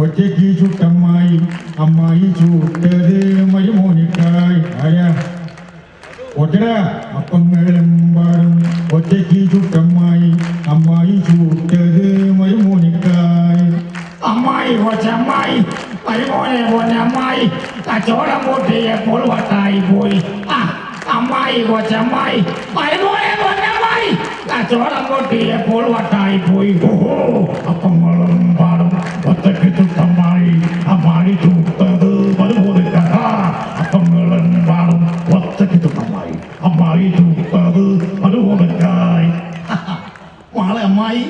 ഒറ്റയ്ക്ക് ചുട്ടമ്മായി അമ്മായി ചൂട്ടത് മരുമോനിക്കായി ആരാ ഒറ്റട അപ്പങ്ങളെമ്പാടും ഒറ്റയ്ക്ക് ചുട്ടമ്മായി അമ്മായി ചൂട്ടത് മരുമോനിക്കായി അമ്മായി കൊച്ചമ്മായി മരുമോനെ പോലെ അമ്മായി കച്ചവടം കൂട്ടിയപ്പോൾ വട്ടായി പോയി ആ അമ്മായി കൊച്ചമ്മായി മരുമോനെ പോലെ അമ്മായി കച്ചവടം കൂട്ടിയപ്പോൾ വട്ടായി പോയി ഓഹോ അമ്മായി ചൂട്ടത് മരുമോനിക്കായി മോളെ അമ്മായി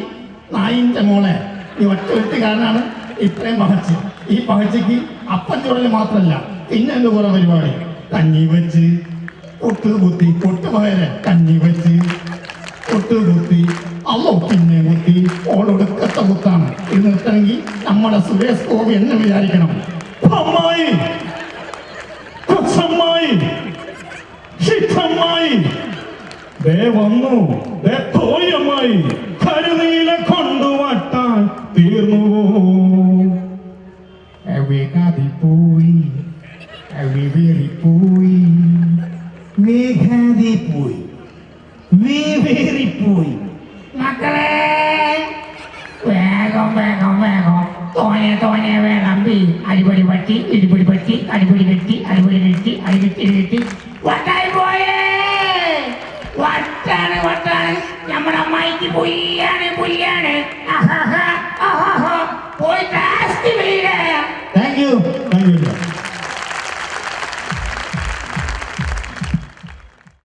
നായിന്റെ മോളെ ഈ ഒറ്റ വെട്ടുകാരനാണ് ഇത്രയും പകച്ച് ഈ പകച്ചയ്ക്ക് അപ്പം ചുടൽ മാത്രമല്ല പിന്നെ എന്ത് കുറെ പരിപാടി? കഞ്ഞി വെച്ച് പൊട്ട് കുത്തി പൊട്ട് പകരം കഞ്ഞി വെച്ച്. പൊട്ട് കുത്തി അല്ലോ പിന്നെ കുത്തി ഓളൊടുക്കത്തെ കുത്താണ്. ഇത് നിർത്തണമെങ്കിൽ നമ്മുടെ സുരേഷ് ഗോപി എന്ന് വിചാരിക്കണം. അമ്മായി ഷിറ്റമ്മായി ദേ വന്നു. ദേ പോയി അമ്മായി. കരുനീല കൊണ്ടുവട്ടാൻ തീർന്നുവോ പോയി. പോയി. വേഗാതെ പോയി. വേവേറിപ്പോയി മക്കളെ വേഗം വേഗം വേഗം. തോനെ തോനെ ബി അടിപൊളി പറ്റി ഇടിപൊളി പറ്റി അടിപൊളി കെട്ടി അടിപൊളി കെട്ടി അടി കെട്ടി കെട്ടി. പോയേ വട്ടാണ് വട്ടാണ്. നമ്മുടെ അമ്മായിക്ക് പുല്ലാണ് പുല്ലാണ്